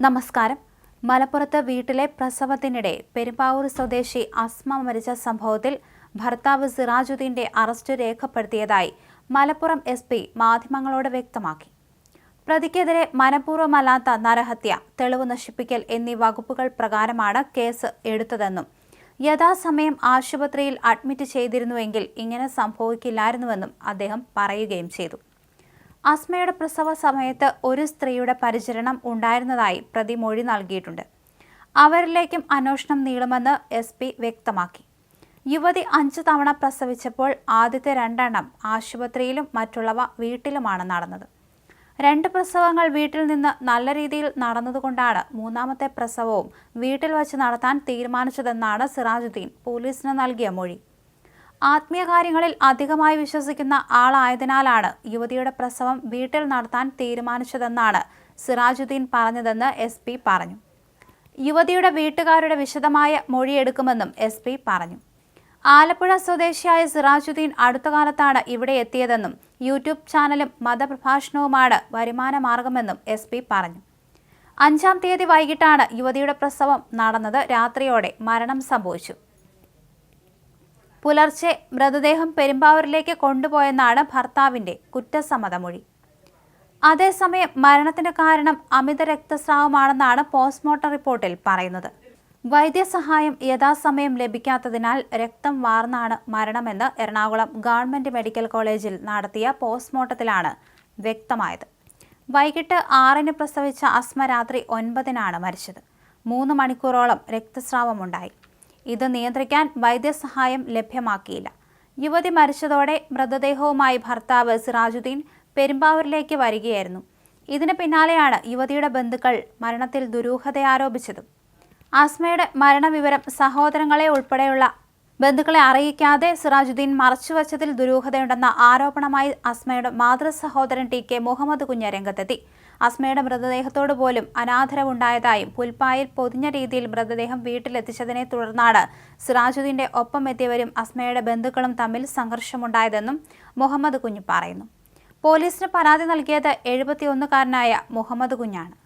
നമസ്കാരം. മലപ്പുറത്ത് വീട്ടിലെ പ്രസവത്തിനിടെ പെരുമ്പാവൂർ സ്വദേശി അസ്മ മരിച്ച സംഭവത്തിൽ ഭർത്താവ് സിറാജുദ്ദീന്റെ അറസ്റ്റ് രേഖപ്പെടുത്തിയതായി മലപ്പുറം എസ് പി മാധ്യമങ്ങളോട് വ്യക്തമാക്കി. പ്രതിക്കെതിരെ മനഃപൂർവമല്ലാത്ത നരഹത്യ തെളിവ് നശിപ്പിക്കൽ എന്നീ വകുപ്പുകൾ പ്രകാരമാണ് കേസ് എടുത്തതെന്നും യഥാസമയം ആശുപത്രിയിൽ അഡ്മിറ്റ് ചെയ്തിരുന്നുവെങ്കിൽ ഇങ്ങനെ സംഭവിക്കില്ലായിരുന്നുവെന്നും അദ്ദേഹം പറയുകയും ചെയ്തു. അസ്മയുടെ പ്രസവ സമയത്ത് ഒരു സ്ത്രീയുടെ പരിചരണം ഉണ്ടായിരുന്നതായി പ്രതി മൊഴി നൽകിയിട്ടുണ്ട്. അവരിലേക്കും അന്വേഷണം നീളുമെന്ന് എസ് പി വ്യക്തമാക്കി. യുവതി അഞ്ചു തവണ പ്രസവിച്ചപ്പോൾ ആദ്യത്തെ രണ്ടെണ്ണം ആശുപത്രിയിലും മറ്റുള്ളവ വീട്ടിലുമാണ് നടന്നത്. രണ്ട് പ്രസവങ്ങൾ വീട്ടിൽ നിന്ന് നല്ല രീതിയിൽ നടന്നതുകൊണ്ടാണ് മൂന്നാമത്തെ പ്രസവവും വീട്ടിൽ വച്ച് നടത്താൻ തീരുമാനിച്ചതെന്നാണ് സിറാജുദ്ദീൻ പോലീസിന് നൽകിയ മൊഴി. ആത്മീയ കാര്യങ്ങളിൽ അധികമായി വിശ്വസിക്കുന്ന ആളായതിനാലാണ് യുവതിയുടെ പ്രസവം വീട്ടിൽ നടത്താൻ തീരുമാനിച്ചതെന്നാണ് സിറാജുദ്ദീൻ പറഞ്ഞതെന്ന് എസ് പി പറഞ്ഞു. യുവതിയുടെ വീട്ടുകാരുടെ വിശദമായ മൊഴിയെടുക്കുമെന്നും എസ് പി പറഞ്ഞു. ആലപ്പുഴ സ്വദേശിയായ സിറാജുദ്ദീൻ അടുത്ത കാലത്താണ് ഇവിടെ എത്തിയതെന്നും യൂട്യൂബ് ചാനലും മതപ്രഭാഷണവുമാണ് വരുമാന മാർഗമെന്നും എസ് പി പറഞ്ഞു. അഞ്ചാം തീയതി വൈകിട്ടാണ് യുവതിയുടെ പ്രസവം നടന്നത്. രാത്രിയോടെ മരണം സംഭവിച്ചു. പുലർച്ചെ മൃതദേഹം പെരുമ്പാവൂരിലേക്ക് കൊണ്ടുപോയെന്നാണ് ഭർത്താവിന്റെ കുറ്റസമ്മതമൊഴി. അതേസമയം മരണത്തിന്റെ കാരണം അമിത രക്തസ്രാവമാണെന്നാണ് പോസ്റ്റ്മോർട്ടം റിപ്പോർട്ടിൽ പറയുന്നത്. വൈദ്യസഹായം യഥാസമയം ലഭിക്കാത്തതിനാൽ രക്തം വാർന്നാണ് മരണമെന്ന് എറണാകുളം ഗവൺമെന്റ് മെഡിക്കൽ കോളേജിൽ നടത്തിയ പോസ്റ്റ്മോർട്ടത്തിലാണ് വ്യക്തമായത്. വൈകിട്ട് ആറിന് പ്രസവിച്ച അസ്മ രാത്രി ഒൻപതിനാണ് മരിച്ചത്. മൂന്ന് മണിക്കൂറോളം രക്തസ്രാവമുണ്ടായി. ഇത് നിയന്ത്രിക്കാൻ വൈദ്യസഹായം ലഭ്യമാക്കിയില്ല. യുവതി മരിച്ചതോടെ മൃതദേഹവുമായി ഭർത്താവ് സിറാജുദ്ദീൻ പെരുമ്പാവൂരിലേക്ക് വരികയായിരുന്നു. ഇതിന് പിന്നാലെയാണ് യുവതിയുടെ ബന്ധുക്കൾ മരണത്തിൽ ദുരൂഹത ആരോപിച്ചതും. ആസ്മയുടെ മരണവിവരം സഹോദരങ്ങളെ ഉൾപ്പെടെയുള്ള ബന്ധുക്കളെ അറിയിക്കാതെ സിറാജുദ്ദീൻ മറച്ചുവച്ചതിൽ ദുരൂഹതയുണ്ടെന്ന ആരോപണമായി അസ്മയുടെ മാതൃ സഹോദരൻ ടി കെ മുഹമ്മദ് കുഞ്ഞ് രംഗത്തെത്തി. അസ്മയുടെ മൃതദേഹത്തോട് പോലും അനാദരവുണ്ടായതായും പുൽപ്പായിൽ പൊതിഞ്ഞ രീതിയിൽ മൃതദേഹം വീട്ടിലെത്തിച്ചതിനെ തുടർന്നാണ് സിറാജുദ്ദീന്റെ ഒപ്പം എത്തിയവരും അസ്മയുടെ ബന്ധുക്കളും തമ്മിൽ സംഘർഷമുണ്ടായതെന്നും മുഹമ്മദ് കുഞ്ഞ് പറയുന്നു. പോലീസിന് പരാതി നൽകിയത് എഴുപത്തിയൊന്നുകാരനായ മുഹമ്മദ് കുഞ്ഞാണ്.